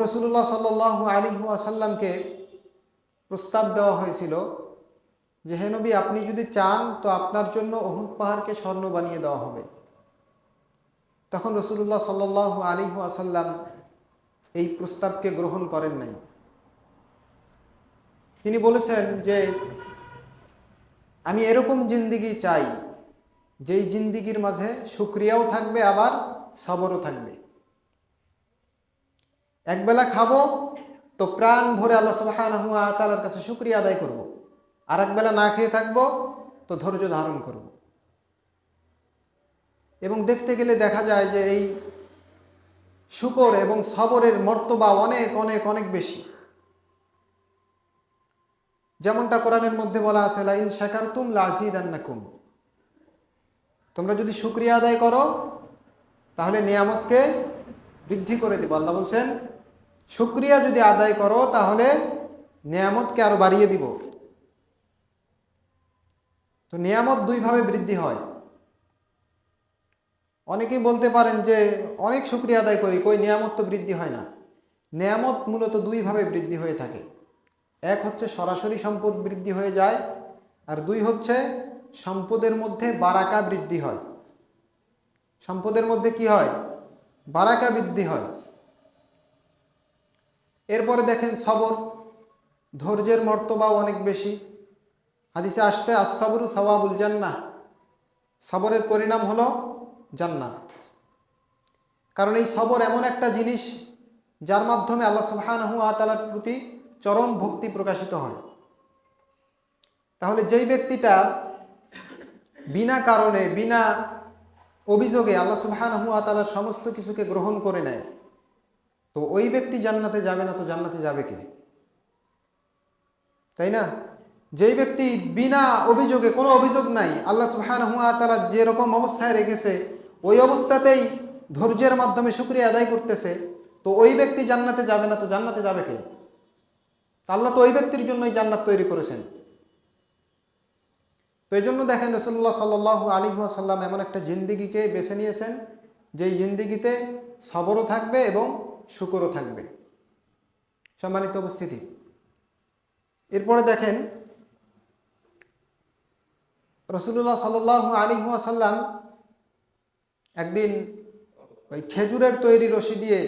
রসুল্লাহ সাল আলী আসাল্লামকে প্রস্তাব দেওয়া হয়েছিল যে, হে নবী, আপনি যদি চান, তো আপনার জন্য অহুদ পাহাড়কে স্বর্ণ বানিয়ে দেওয়া হবে। তখন রসুল্লাহ সাল আলী আসাল্লাম এই প্রস্তাবকে গ্রহণ করেন নাই। তিনি বলেছেন যে, আমি এরকম জিন্দিগি চাই, যেই জিন্দিগির মাঝে সুক্রিয়াও থাকবে, আবার সবরও থাকবে। একবেলা খাব, তো প্রাণ ভরে আল্লাহ সুবাহানহুয়া তালার কাছে শুক্রিয়া আদায় করব। আর একবেলা না খেয়ে থাকব, তো ধৈর্য ধারণ করব। এবং দেখতে গেলে দেখা যায় যে এই শুকর এবং সবরের মর্তবা অনেক অনেক অনেক বেশি যেমনটা কোরআনের মধ্যে বলা আছে, লাইন শাকার তুম লাজিদান্নাকুম তোমরা যদি শুক্রিয়া আদায় করো, তাহলে নিয়ামতকে বৃদ্ধি করে দিব আল্লাহ বলছেন শুক্রিয়া যদি আদায় করো, তাহলে নিয়ামতকে আরও বাড়িয়ে দিব। তো নিয়ামত দুইভাবে বৃদ্ধি হয়। অনেকেই বলতে পারেন যে, অনেক শুক্রিয়া আদায় করি, কই নিয়ামত তো বৃদ্ধি হয় না। নিয়ামত মূলত দুইভাবে বৃদ্ধি হয়ে থাকে। এক হচ্ছে সরাসরি সম্পদ বৃদ্ধি হয়ে যায়, আর দুই হচ্ছে সম্পদের মধ্যে বারাকা বৃদ্ধি হয়। সম্পদের মধ্যে কি হয়? বারাকা বৃদ্ধি হয়। এরপরে দেখেন সবর, ধৈর্যের মর্তবাও অনেক বেশি। হাদিসে আসছে আসাবরু সবাবুল জান্নাহ। সবরের পরিণাম হলো জান্নাত। কারণ এই সবর এমন একটা জিনিস যার মাধ্যমে আল্লাহ সুবহানাহু আতালার প্রতি চরম ভক্তি প্রকাশিত হয়। তাহলে যেই ব্যক্তিটা বিনা কারণে, বিনা অভিযোগে আল্লাহ সুবহানাহু আতালার সমস্ত কিছুকে গ্রহণ করে নেয় তো ওই ব্যক্তি জান্নাতে যাবে না, তো জান্নাতে যাবে কে? তাই না? যেই ব্যক্তি বিনা অভিযোগে, কোনো অভিযোগ নাই, আল্লাহ সুহান হুয়া তারা যেরকম অবস্থায় রেখেছে, ওই অবস্থাতেই ধৈর্যের মাধ্যমে শুক্রিয়া আদায় করতেছে, তো ওই ব্যক্তি জান্নাতে যাবে না, তো জান্নাতে যাবে কে? আল্লাহ তো ওই ব্যক্তির জন্যই জান্নাত তৈরি করেছেন। তো এই জন্য দেখেন রসুল্লাহ সাল আলী সাল্লাম এমন একটা জিন্দিগিকে বেছে নিয়েছেন, যেই জিন্দিগিতে সবরও থাকবে এবং শুকরও থাকবে। সম্মানিত উপস্থিতি। এরপরে দেখেন রসুল্লাহ সাল আলী সাল্লাম একদিন ওই খেজুরের তৈরি রশি দিয়ে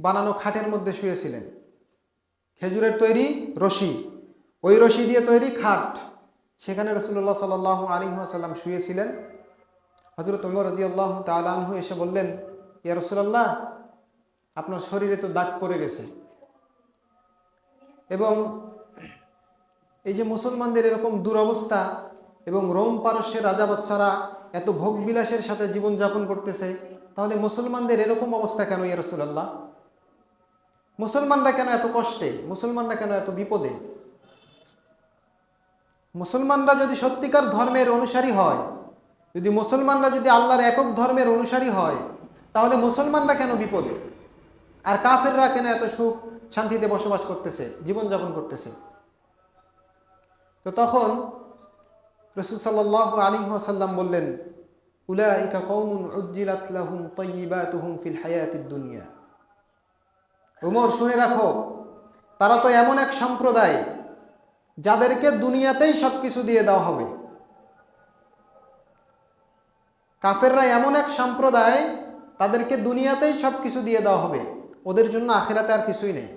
বানানো খাটের মধ্যে শুয়েছিলেন। খেজুরের তৈরি রশি, ওই রশি দিয়ে তৈরি খাট, সেখানে রসুল্লাহ সাল আলী সাল্লাম শুয়েছিলেন। হজরত উমর রাজি আল্লাহ তালু এসে বললেন, ইয়া রসুল্লাহ আপনার শরীরে তো দাগ পড়ে গেছে। এবং এই যে মুসলমানদের এরকম দুরবস্থা এবং রোম পারস্যের রাজাবাচ্চারা এত ভোগ বিলাসের সাথে জীবনযাপন করতেছে, তাহলে মুসলমানদের এরকম অবস্থা কেন ইয়া রসুল্লাহ মুসলমানরা কেন এত কষ্টে? মুসলমানরা কেন এত বিপদে? মুসলমানরা যদি সত্যিকার ধর্মের অনুসারী হয়, যদি মুসলমানরা যদি আল্লাহর একক ধর্মের অনুসারী হয়, তাহলে মুসলমানরা কেন বিপদে? আর কাফেররা কেন এত সুখ শান্তিতে বসবাস করতেছে, জীবনযাপন করতেছে? তো তখন রসুল সাল্লাহ আলী সাল্লাম বললেন ফিল দুনিয়া। উমর, শুনে রাখো, তারা তো এমন এক সম্প্রদায় যাদেরকে দুনিয়াতেই সব কিছু দিয়ে দেওয়া হবে। কাফেররা এমন এক সম্প্রদায় তাদেরকে দুনিয়াতেই সব কিছু দিয়ে দেওয়া হবে। ওদের জন্য আখেরাতে আর কিছুই নেই।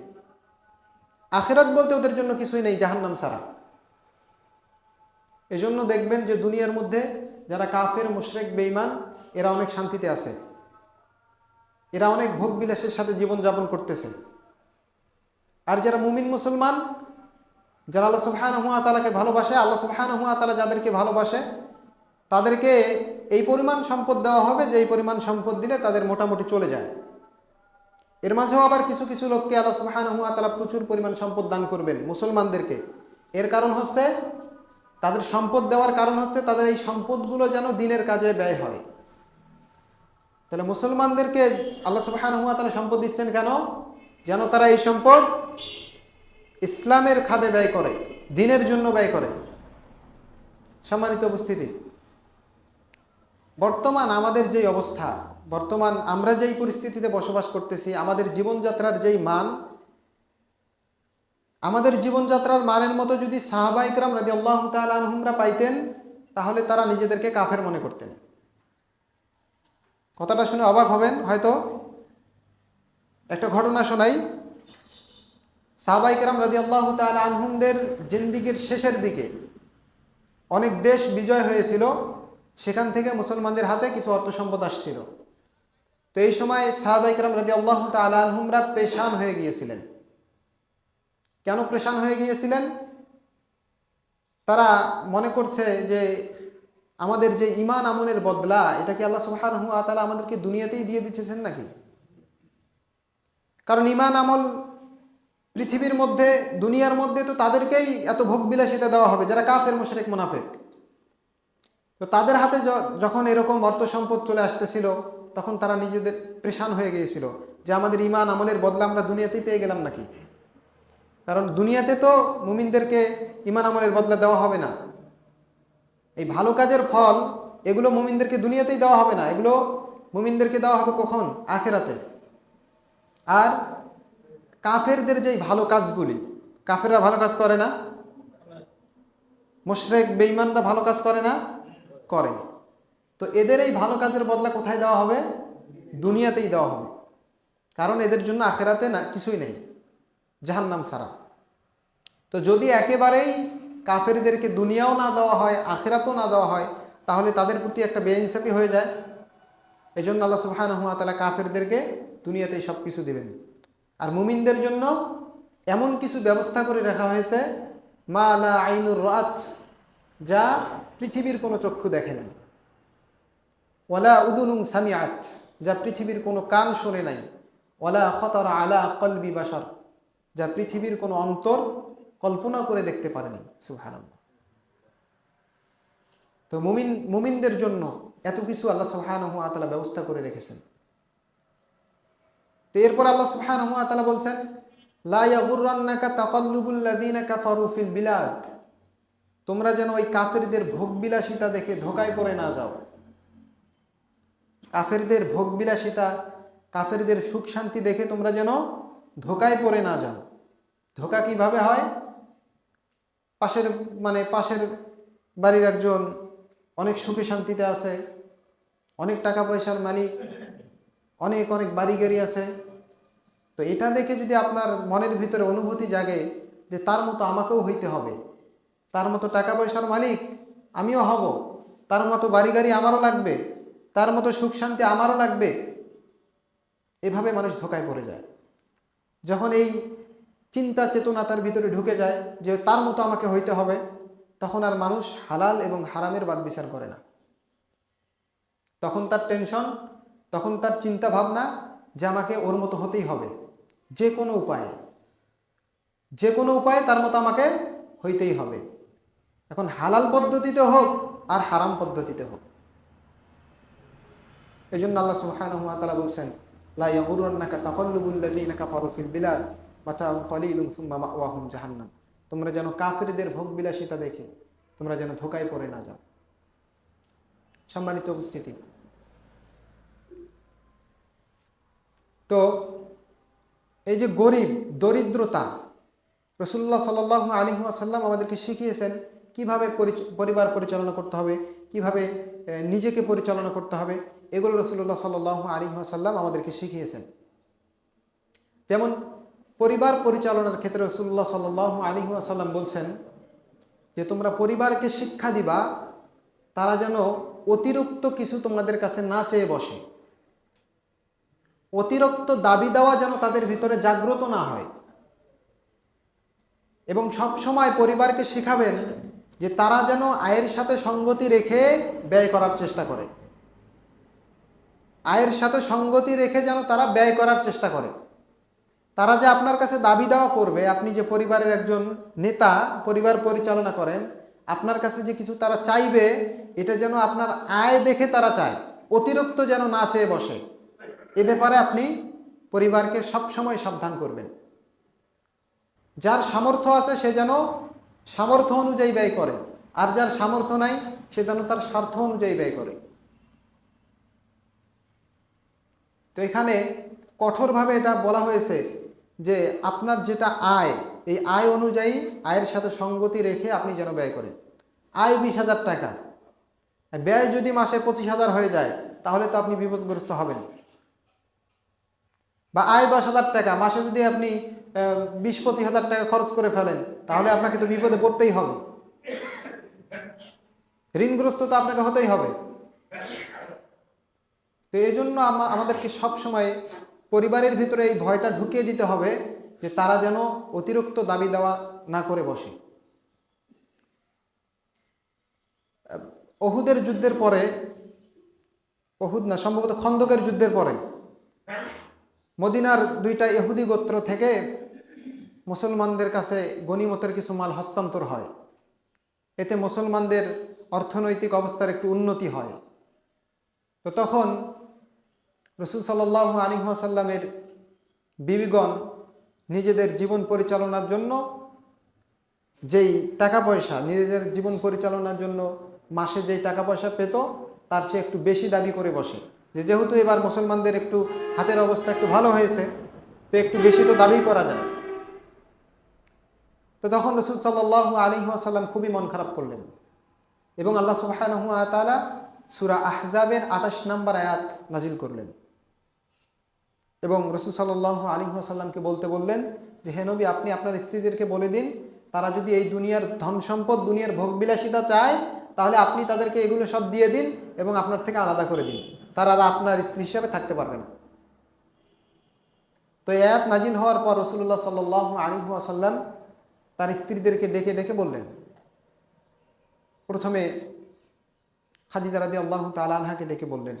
আখেরাত বলতে ওদের জন্য কিছুই নেই, জাহান্নাম সারা এজন্য দেখবেন যে দুনিয়ার মধ্যে যারা কাফের, মুশরেক বেইমান এরা অনেক শান্তিতে আছে। এরা অনেক ভোগ বিলাসের সাথে জীবনযাপন করতেছে। আর যারা মুমিন মুসলমান, যারা আল্লাহ সুবহান হুয়া তালাকে ভালোবাসে, আল্লাহ সুবহান হুয়া তালা যাদেরকে ভালোবাসে, তাদেরকে এই পরিমাণ সম্পদ দেওয়া হবে যে এই পরিমাণ সম্পদ দিলে তাদের মোটামুটি চলে যায়। এর মাঝেও আবার কিছু কিছু লোককে আল্লাহ সুবহান হুয়া তালা প্রচুর পরিমাণ সম্পদ দান করবেন মুসলমানদেরকে। এর কারণ হচ্ছে তাদের সম্পদ দেওয়ার কারণ হচ্ছে তাদের এই সম্পদগুলো যেন দিনের কাজে ব্যয় হয়। তাহলে মুসলমানদেরকে আল্লাহ সুবহান হুয়া তালা সম্পদ দিচ্ছেন কেন? যেন তারা এই সম্পদ ইসলামের খাদে ব্যয় করে, দিনের জন্য ব্যয় করে। সম্মানিত উপস্থিতি, বর্তমান আমাদের যেই অবস্থা বর্তমান আমরা যেই পরিস্থিতিতে বসবাস করতেছি, আমাদের জীবনযাত্রার যেই মান, আমাদের জীবনযাত্রার মানের মতো যদি সাহাবাইকরাম রাজি আল্লাহ আনহুমরা পাইতেন, তাহলে তারা নিজেদেরকে কাফের মনে করতেন। কথাটা শুনে অবাক হবেন, হয়তো একটা ঘটনা শোনাই। সাহাবাইকরাম রাজি আল্লাহ আনহুমদের জিন্দিগির শেষের দিকে অনেক দেশ বিজয় হয়েছিল, সেখান থেকে মুসলমানদের হাতে কিছু অর্থ সম্পদ আসছিল। তো এই সময় সাহাবাইকরাম রাজি আল্লাহ আনহুমরা পেশান হয়ে গিয়েছিলেন। কেন পেশান হয়ে গিয়েছিলেন? তারা মনে করছে যে আমাদের যে ইমান আমলের বদলা, এটা কি আল্লাহ সুবহানাহু ওয়া তাআলা আমাদেরকে দুনিয়াতেই দিয়ে দিচ্ছেন নাকি? কারণ ইমান আমল পৃথিবীর মধ্যে, দুনিয়ার মধ্যে তো তাদেরকেই এত ভোগ ভোগবিলাসিতা দেওয়া হবে, যারা কাফের, মুশরিক, মুনাফিক। তো তাদের হাতে যখন এরকম অর্থ সম্পদ চলে আসতেছিল তখন তারা নিজেদের প্রেশান হয়ে গিয়েছিল যে আমাদের ইমান আমলের বদলা আমরা দুনিয়াতেই পেয়ে গেলাম নাকি? কারণ দুনিয়াতে তো মুমিনদেরকে ইমান আমলের বদলা দেওয়া হবে না। এই ভালো কাজের ফল এগুলো মুমিনদেরকে দুনিয়াতেই দেওয়া হবে না। এগুলো মুমিনদেরকে দেওয়া হবে কখন? আখেরাতে। আর কাফেরদের যেই ভালো কাজগুলি, কাফেররা ভালো কাজ করে না? মুশরেক বেইমানরা ভালো কাজ করে না? করে। তো এদের এই ভালো কাজের বদলা কোথায় দেওয়া হবে? দুনিয়াতেই দেওয়া হবে। কারণ এদের জন্য আখেরাতে না, কিছুই নেই। জাহান্নাম সারা তো যদি একেবারেই কাফেরদেরকে দুনিয়াও না দেওয়া হয়, আখেরাতও না দেওয়া হয়, তাহলে তাদের প্রতি একটা বেইনসাফি হয়ে যায়। এই জন্য আল্লাহ সুবাহানহুয়া তালা কাফেরদেরকে দুনিয়াতেই সব কিছু দেবেন। আর মুমিনদের জন্য এমন কিছু ব্যবস্থা করে রাখা হয়েছে, মা আলা আইনুর রাত, যা পৃথিবীর কোনো চক্ষু দেখে নাই ওয়ালা উদুনুং সামিয়াত যা পৃথিবীর কোনো কান শোনে নাই। ওয়ালা খতর আলা কলবি বাসার যা পৃথিবীর কোনো অন্তর কল্পনা করে দেখতে পারেনি। সুহান তো মুমিন, মুমিনদের জন্য এত কিছু আল্লাহ সুহান আতালা ব্যবস্থা করে রেখেছেন। তো এরপর আল্লাহ সুহান আতালা বলছেন বিলাদ, তোমরা যেন ওই কাফেরদের ভোগবিলাসিতা দেখে ধোকায় পড়ে না যাও। কাফেরদের ভোগবিলাসিতা, কাফেরদের সুখ শান্তি দেখে তোমরা যেন ধোকায় পড়ে না যাও। ধোকা কীভাবে হয়? পাশের মানে পাশের বাড়ির একজন অনেক সুখে শান্তিতে আছে, অনেক টাকা পয়সার মালিক, অনেক অনেক বাড়ি গাড়ি আছে। তো এটা দেখে যদি আপনার মনের ভিতরে অনুভূতি জাগে যে তার মতো আমাকেও হইতে হবে। তার মতো টাকা পয়সার মালিক আমিও হব। তার মতো বাড়ি গাড়ি আমারও লাগবে। তার মতো সুখ শান্তি আমারও লাগবে। এভাবে মানুষ ধোকায় পড়ে যায়। যখন এই চিন্তা চেতনা তার ভিতরে ঢুকে যায় যে তার মতো আমাকে হইতে হবে, তখন আর মানুষ হালাল এবং হারামের বাদ বিচার করে না। তখন তার টেনশন, তখন তার চিন্তা ভাবনা যে আমাকে ওর মতো হতেই হবে। যে কোনো উপায়ে। যে কোনো উপায়ে তার মতো আমাকে হইতেই হবে। এখন হালাল পদ্ধতিতে হোক আর হারাম পদ্ধতিতে হোক। এই জন্য আল্লাহ সুহান বলছেন জাহান্নাম। তোমরা যেন কাফেরদের ভোগ বিলাসিতা দেখে, তোমরা যেন ধোকায় পড়ে না যাও। সম্মানিত উপস্থিতি। তো এই যে গরিব, দরিদ্রতা রসুল্লাহ সাল আলী আসাল্লাম আমাদেরকে শিখিয়েছেন কীভাবে পরিবার পরিচালনা করতে হবে, কীভাবে নিজেকে পরিচালনা করতে হবে, এগুলো রসুল্লাহ সাল আলী আসাল্লাম আমাদেরকে শিখিয়েছেন। যেমন, পরিবার পরিচালনার ক্ষেত্রে রসুল্লাহ সাল আলী আসাল্লাম বলছেন যে, তোমরা পরিবারকে শিক্ষা দিবা, তারা যেন অতিরিক্ত কিছু তোমাদের কাছে না চেয়ে বসে। অতিরিক্ত দাবি দেওয়া যেন তাদের ভিতরে জাগ্রত না হয়। এবং সব সময় পরিবারকে শিখাবেন যে তারা যেন আয়ের সাথে সঙ্গতি রেখে ব্যয় করার চেষ্টা করে। আয়ের সাথে সঙ্গতি রেখে যেন তারা ব্যয় করার চেষ্টা করে। তারা যে আপনার কাছে দাবি দেওয়া করবে, আপনি যে পরিবারের একজন নেতা, পরিবার পরিচালনা করেন, আপনার কাছে যে কিছু তারা চাইবে, এটা যেন আপনার আয় দেখে তারা চায়, অতিরিক্ত যেন না চেয়ে বসে। এ ব্যাপারে আপনি পরিবারকে সবসময় সাবধান করবেন। যার সামর্থ্য আছে সে যেন সামর্থ্য অনুযায়ী ব্যয় করে। আর যার সামর্থ্য নাই, সে যেন তার স্বার্থ অনুযায়ী ব্যয় করে। তো এখানে কঠোরভাবে এটা বলা হয়েছে যে আপনার যেটা আয়, এই আয় অনুযায়ী আয়ের সাথে সঙ্গতি রেখে আপনি যেন ব্যয় করেন। আয় বিশ হাজার টাকা। ব্যয় যদি মাসে পঁচিশ হাজার হয়ে যায়, তাহলে তো আপনি বিপদগ্রস্ত হবেন। বা আয় দশ হাজার টাকা, মাসে যদি আপনি বিশ, পঁচিশ হাজার টাকা খরচ করে ফেলেন, তাহলে আপনাকে তো বিপদে পড়তেই হবে। ঋণগ্রস্ত তো আপনাকে হতেই হবে। তো এই জন্য আমা- আমাদেরকে সবসময় পরিবারের ভিতরে এই ভয়টা ঢুকিয়ে দিতে হবে যে তারা যেন অতিরিক্ত দাবি দেওয়া না করে বসে। অহুদের যুদ্ধের পরে অহুদ না, সম্ভবত খন্দকের যুদ্ধের পরে মদিনার দুইটা ইহুদি গোত্র থেকে মুসলমানদের কাছে গনিমতের কিছু মাল হস্তান্তর হয়। এতে মুসলমানদের অর্থনৈতিক অবস্থার একটু উন্নতি হয়। তো তখন রসুল সাল্লাহ আলিহাসাল্লামের বিবিগণ নিজেদের জীবন পরিচালনার জন্য যেই টাকা পয়সা, নিজেদের জীবন পরিচালনার জন্য মাসে যেই টাকা পয়সা পেত, তার চেয়ে একটু বেশি দাবি করে বসে। যে যেহেতু এবার মুসলমানদের একটু হাতের অবস্থা একটু ভালো হয়েছে, তো একটু বেশি তো দাবি করা যায়। তো তখন রসুল সাল্লাহ আলী আসাল্লাম খুবই মন খারাপ করলেন। এবং আল্লাহ সুবাহানহু সুরা আহজাবের আঠাশ নম্বর আয়াত নাজিল করলেন। এবং রসুল সাল্লাহ আলী আসাল্লামকে বলতে বললেন যে, হে নবী, আপনি আপনার স্ত্রীদেরকে বলে দিন, তারা যদি এই দুনিয়ার ধন সম্পদ, দুনিয়ার ভোগবিলাসিতা চায়, তাহলে আপনি তাদেরকে এগুলো সব দিয়ে দিন এবং আপনার থেকে আলাদা করে দিন। তারা আর আপনার স্ত্রী হিসাবে থাকতে পারবে না। তো এই আয়াত নাজিল হওয়ার পর রসুল্লাহ সাল্লাহ আলী আসাল্লাম তার স্ত্রীদেরকে ডেকে ডেকে বললেন, প্রথমে খাদিজা রাজি আল্লাহ তালানহাকে ডেকে বললেন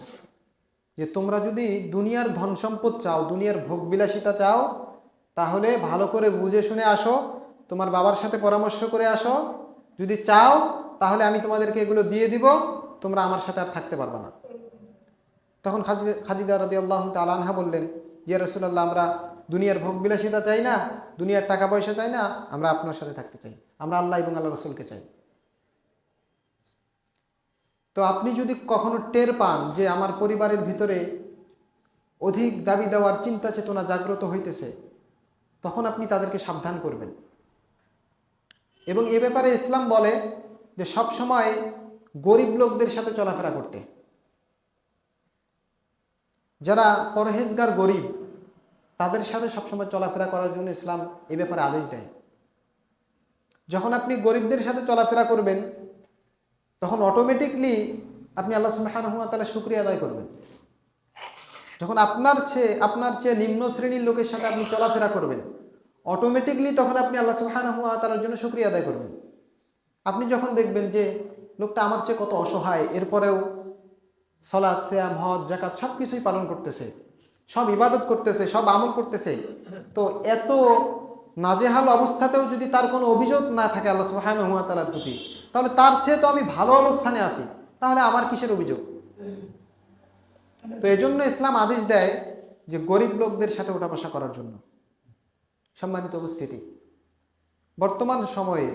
যে, তোমরা যদি দুনিয়ার ধন সম্পদ চাও, দুনিয়ার ভোগবিলাসিতা চাও, তাহলে ভালো করে বুঝে শুনে আসো, তোমার বাবার সাথে পরামর্শ করে আসো। যদি চাও, তাহলে আমি তোমাদেরকে এগুলো দিয়ে দিব, তোমরা আমার সাথে আর থাকতে পারবে না। তখন খাজি, খাদিজা রাজি আল্লাহ তালানহা বললেন ইয়া রসুল্লাহ আমরা দুনিয়ার ভোগ বিলাসিতা চাই না, দুনিয়ার টাকা পয়সা চাই না, আমরা আপনার সাথে থাকতে চাই। আমরা আল্লাহ এবং আল্লাহ রসুলকে চাই। তো আপনি যদি কখনো টের পান যে আমার পরিবারের ভিতরে অধিক দাবি দেওয়ার চিন্তা চেতনা জাগ্রত হইতেছে, তখন আপনি তাদেরকে সাবধান করবেন। এবং এ ব্যাপারে ইসলাম বলে যে সব সময় গরিব লোকদের সাথে চলাফেরা করতে। যারা পরহেজগার গরিব, তাদের সাথে সবসময় চলাফেরা করার জন্য ইসলাম এ ব্যাপারে আদেশ দেয়। যখন আপনি গরিবদের সাথে চলাফেরা করবেন, তখন অটোমেটিকলি আপনি আল্লাহ সুবাহানহুয়া তালা শুক্রিয়া আদায় করবেন। যখন আপনার চেয়ে আপনার চেয়ে নিম্ন শ্রেণির লোকের সাথে আপনি চলাফেরা করবেন অটোমেটিকলি তখন আপনি আল্লাহ সুবাহানহুয়া তালার জন্য শুক্রিয়া আদায় করবেন। আপনি যখন দেখবেন যে লোকটা আমার চেয়ে কত অসহায়, এরপরেও সলাদ শ্যাম হজ জাকাত সব কিছুই পালন করতেছে। সব ইবাদত করতেছে, সব আমল করতেছে। তো এত নাজেহাল অবস্থাতেও যদি তার কোনো অভিযোগ না থাকে আল্লাহ সুহান তালার প্রতি, তাহলে তার চেয়ে তো আমি ভালো অবস্থানে আছি। তাহলে আমার কিসের অভিযোগ? তো এজন্য ইসলাম আদেশ দেয় যে গরিব লোকদের সাথে ওঠা বসা করার জন্য। সম্মানিত উপস্থিতি, বর্তমান সময়ে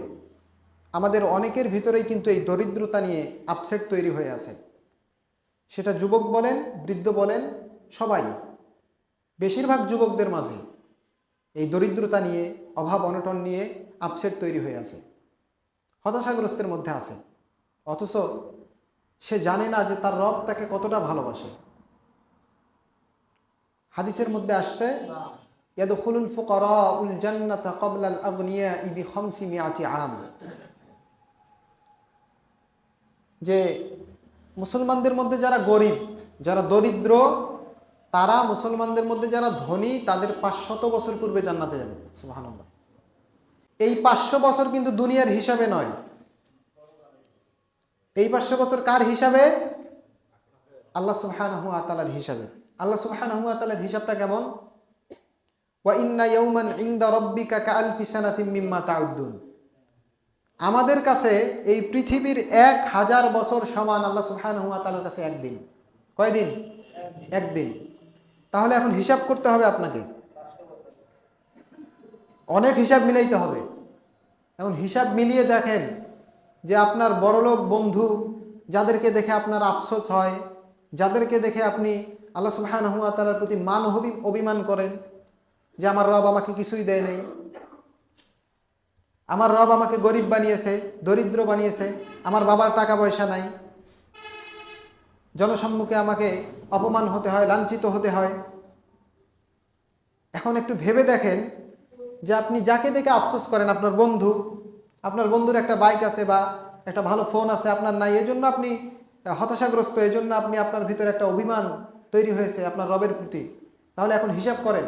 আমাদের অনেকের ভিতরেই কিন্তু এই দরিদ্রতা নিয়ে আপসেট তৈরি হয়ে আছে। সেটা যুবক বলেন, বৃদ্ধ বলেন, সবাই। বেশিরভাগ যুবকদের মাঝে এই দরিদ্রতা নিয়ে, অভাব অনটন নিয়ে আপসেট তৈরি হয়ে আছে। হতাশাগ্রস্তের মধ্যে আছে। অথচ সে জানে না যে তার রব তাকে কতটা ভালোবাসে। হাদিসের মধ্যে আসছে আম। যে মুসলমানদের মধ্যে যারা গরিব, যারা দরিদ্র, তারা মুসলমানদের মধ্যে যারা ধনী, তাদের পাঁচশত বছর পূর্বে জান্নাতে যাবে। সুবহানাল্লাহ। এই পাঁচশো বছর কিন্তু দুনিয়ার হিসাবে নয়। এই পাঁচশো বছর কার হিসাবে? আল্লাহ সুবহানাহু ওয়া তাআলার হিসাবে। আল্লাহ সুবহানাহু ওয়া তাআলার হিসাবটা কেমন? ওয়া ইন্না ইয়াওমান ইনদা রাব্বিকা কাআলফি সানাতিম মিম্মা তাউদ্দুন। আমাদের কাছে এই পৃথিবীর এক হাজার বছর সমান আল্লাহ সুবহানাহু ওয়া তাআলার কাছে একদিন। কয়দিন? একদিন। তাহলে এখন হিসাব করতে হবে আপনাকে। অনেক হিসাব মিলাইতে হবে। এখন হিসাব মিলিয়ে দেখেন যে আপনার বড়লোক বন্ধু যাদেরকে দেখে আপনার আফসোস হয়, যাদেরকে দেখে আপনি আল্লাহ সুবহানাহু ওয়া তাআলার প্রতি মান অভি- অভিমান করেন যে আমার রব আমাকে কিছুই দেয় নাই। আমার রব আমাকে গরিব বানিয়েছে, দরিদ্র বানিয়েছে, আমার বাবার টাকা পয়সা নাই। জনসম্মুখে আমাকে অপমান হতে হয়, লাঞ্ছিত হতে হয়। এখন একটু ভেবে দেখেন যে আপনি যাকে দেখে আফসোস করেন, আপনার বন্ধু, আপনার বন্ধুর একটা বাইক আছে বা একটা ভালো ফোন আছে, আপনার নাই, এজন্য আপনি হতাশাগ্রস্ত, এজন্য আপনি আপনার ভিতরে একটা অভিমান তৈরি হয়েছে আপনার রবের প্রতি। তাহলে এখন হিসাব করেন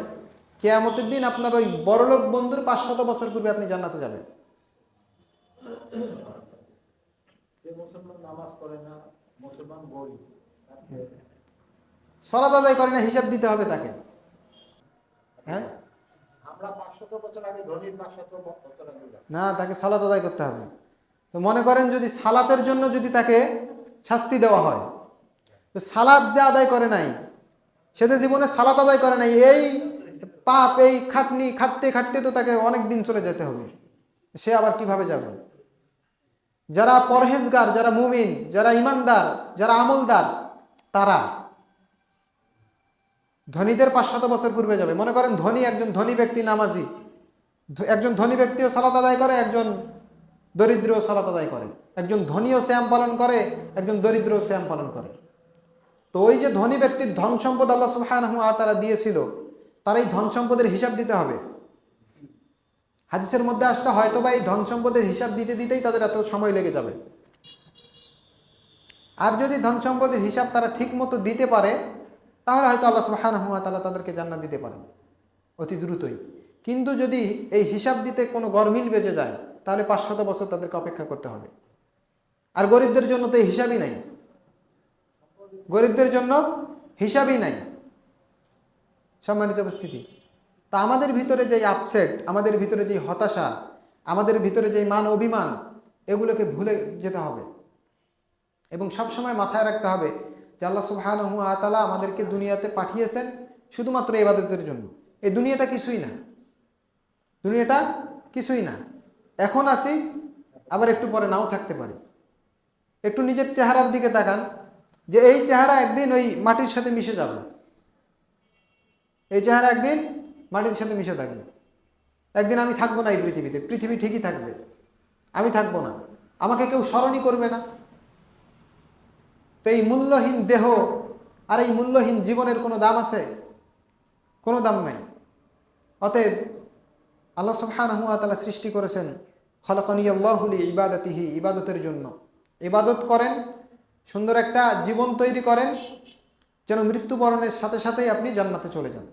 কেয়ামতের দিন আপনার ওই বড়লোক বন্ধুর পাঁচশত বছর পূর্বে আপনি জান্নাতে যাবেন। সলাত আদায় করে না হিসাব দিতে হবে তাকে। হ্যাঁ। না তাকে সালাত আদায় করতে হবে। তো মনে করেন যদি সালাতের জন্য যদি তাকে শাস্তি দেওয়া হয় তো সালাদ যে আদায় করে নাই সে তো জীবনে সালাত আদায় করে নাই এই পাপ এই খাটনি, খাটতে খাটতে তো তাকে অনেক দিন চলে যেতে হবে। সে আবার কীভাবে যাবে? যারা পরহেজগার, যারা মুমিন, যারা ইমানদার, যারা আমলদার, তারা ধনীদের পাঁচশত বছর পূর্বে যাবে। মনে করেন ধনী একজন ধনী ব্যক্তি নামাজি। একজন ধনী ব্যক্তিও সালাত আদায় করে, একজন দরিদ্রও সালাত আদায় করে। একজন ধনীও শ্যাম পালন করে, একজন দরিদ্রও শ্যাম পালন করে। তো ওই যে ধনী ব্যক্তির ধন সম্পদ আল্লাহ সুবহানাহু ওয়া তারা দিয়েছিল তার এই ধন সম্পদের হিসাব দিতে হবে। হাদিসের মধ্যে আসতে হয়তো বা এই ধন সম্পদের হিসাব দিতে দিতেই তাদের এত সময় লেগে যাবে। আর যদি ধন সম্পদের হিসাব তারা ঠিক মতো দিতে পারে, তাহলে হয়তো আল্লাহ সুবহানাহু ওয়া তাআলা তাদেরকে জান্নাত দিতে পারেন, অতি দ্রুতই। কিন্তু যদি এই হিসাব দিতে কোনো গরমিল বেজে যায়, তাহলে পাঁচশত বছর তাদেরকে অপেক্ষা করতে হবে। আর গরিবদের জন্য তো এই হিসাবই নাই। গরিবদের জন্য হিসাবই নাই। সম্মানিত উপস্থিতি। তা আমাদের ভিতরে যে আপসেট আমাদের ভিতরে যে হতাশা, আমাদের ভিতরে যে মান অভিমান, এগুলোকে ভুলে যেতে হবে। এবং সবসময় মাথায় রাখতে হবে যে আল্লাহ সুবহানাহু তাআলা আমাদেরকে দুনিয়াতে পাঠিয়েছেন শুধুমাত্র ইবাদতের জন্য। এই দুনিয়াটা কিছুই না। দুনিয়াটা কিছুই না। এখন আসি, আবার একটু পরে নাও থাকতে পারি। একটু নিজের চেহারার দিকে তাকান, যে এই চেহারা একদিন ওই মাটির সাথে মিশে যাবে। এই চেহারা একদিন মাটির সাথে মিশে থাকবে। একদিন আমি থাকব না এই পৃথিবীতে, পৃথিবী ঠিকই থাকবে। আমি থাকব না। আমাকে কেউ স্মরণই করবে না। তো এই মূল্যহীন দেহ আর এই মূল্যহীন জীবনের কোনো দাম আছে? কোনো দাম নাই। অতএব আল্লাহ সুবহানাহু ওয়া তাআলা সৃষ্টি করেছেন খলাকানি ইবাদতিহি ইবাদতের জন্য। ইবাদত করেন, সুন্দর একটা জীবন তৈরি করেন যেন মৃত্যুবরণের সাথে সাথেই আপনি জান্নাতে চলে যান।